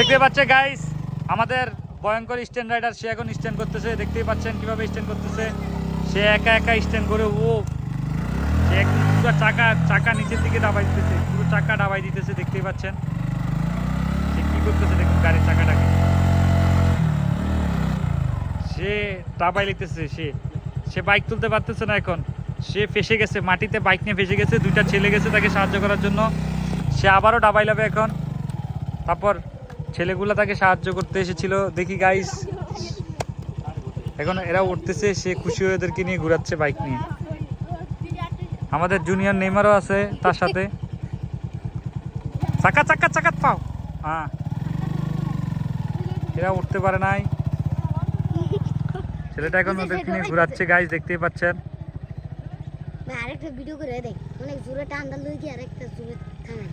দেখতে পাচ্ছে গাইস আমাদের ভয়ঙ্কর স্ট্যান্ড রাইডার সে এখন স্ট্যান্ড করতেছে। দেখতেই পাচ্ছেন কীভাবে স্ট্যান্ড করতেছে। সে একা একা স্ট্যান্ড করে, ও, সে পুরো চাকা চাকা নিচের দিকে দাবাই দিতেছে, পুরো চাকা ডাবাই দিতেছে, দেখতেই পাচ্ছেন। সে কি করতেছে দেখুন গাড়ির চাকাটাকে। সে ডাবাই লিতেছে সে সে বাইক তুলতে পারতেছে না এখন। সে ফেসে গেছে, মাটিতে বাইক নিয়ে ফেসে গেছে, দুইটা ছেলে গেছে তাকে সাহায্য করার জন্য। সে আবারও ডাবাই লাবে এখন। তারপর ছেলেগুলা তাকে সাহায্য করতে এসেছিল। দেখি গাইস এখন এরা উঠতেছে, সে খুশি হয়ে এদেরকে নিয়ে ঘুরাচ্ছে বাইক নিয়ে। আমাদের জুনিয়র নেইমারও আছে তার সাথে। চাকা চাকা চাকা পাও। হ্যাঁ। এরা উঠতে পারে নাই। ছেলেটা এখন ওদেরকে নিয়ে ঘুরাচ্ছে গাইস দেখতেই পাচ্ছেন। আরেকটা ভিডিও করে দেখ। অনেক জোরে টান লই কি আরেকটা জোরে থামে